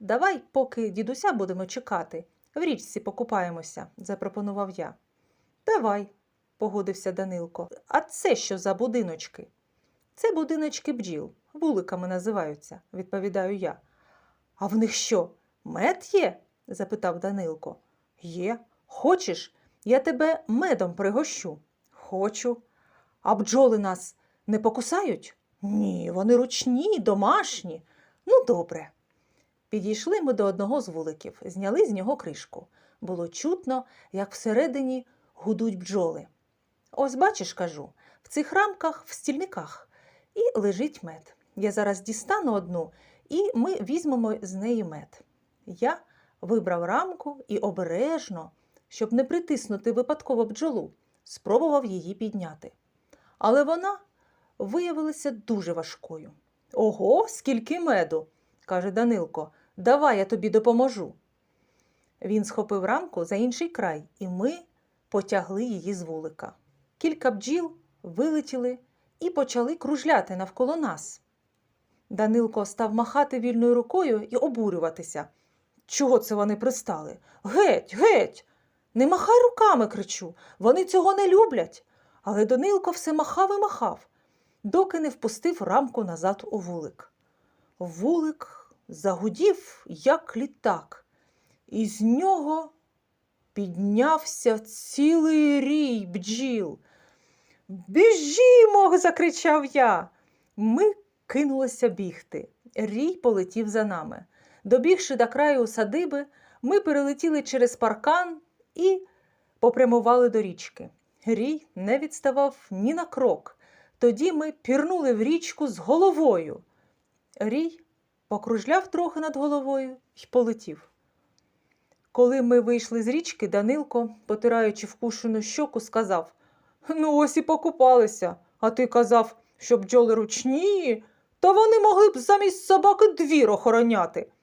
Давай, поки дідуся будемо чекати, в річці покупаємося, запропонував я. Давай, погодився Данилко. А це що за будиночки? Це будиночки бджіл, вуликами називаються, відповідаю я. А в них що, мед є? запитав Данилко. Є. Хочеш, я тебе медом пригощу? Хочу. А бджоли нас не покусають? Ні, вони ручні, домашні. Ну, добре. Підійшли ми до одного з вуликів, зняли з нього кришку. Було чутно, як всередині гудуть бджоли. Ось бачиш, кажу, в цих рамках, в стільниках, і лежить мед. Я зараз дістану одну, і ми візьмемо з неї мед. Я вибрав рамку і обережно, щоб не притиснути випадково бджолу, спробував її підняти. Але вона виявилася дуже важкою. Ого, скільки меду, каже Данилко, давай я тобі допоможу. Він схопив рамку за інший край, і ми потягли її з вулика. Кілька бджіл вилетіли і почали кружляти навколо нас. Данилко став махати вільною рукою і обурюватися. Чого це вони пристали? Геть, геть! Не махай руками, кричу, вони цього не люблять. Але Данилко все махав і махав, доки не впустив рамку назад у вулик. Вулик загудів, як літак, і з нього піднявся цілий рій бджіл. Біжімо. закричав я. Ми кинулися бігти. Рій полетів за нами. Добігши до краю садиби, ми перелетіли через паркан і попрямували до річки. Рій не відставав ні на крок. Тоді ми пірнули в річку з головою. Рій покружляв трохи над головою і полетів. Коли ми вийшли з річки, Данилко, потираючи вкушену щоку, сказав: Ну, ось і покупалися. А ти казав, що бджоли ручні, та вони могли б замість собаки двір охороняти.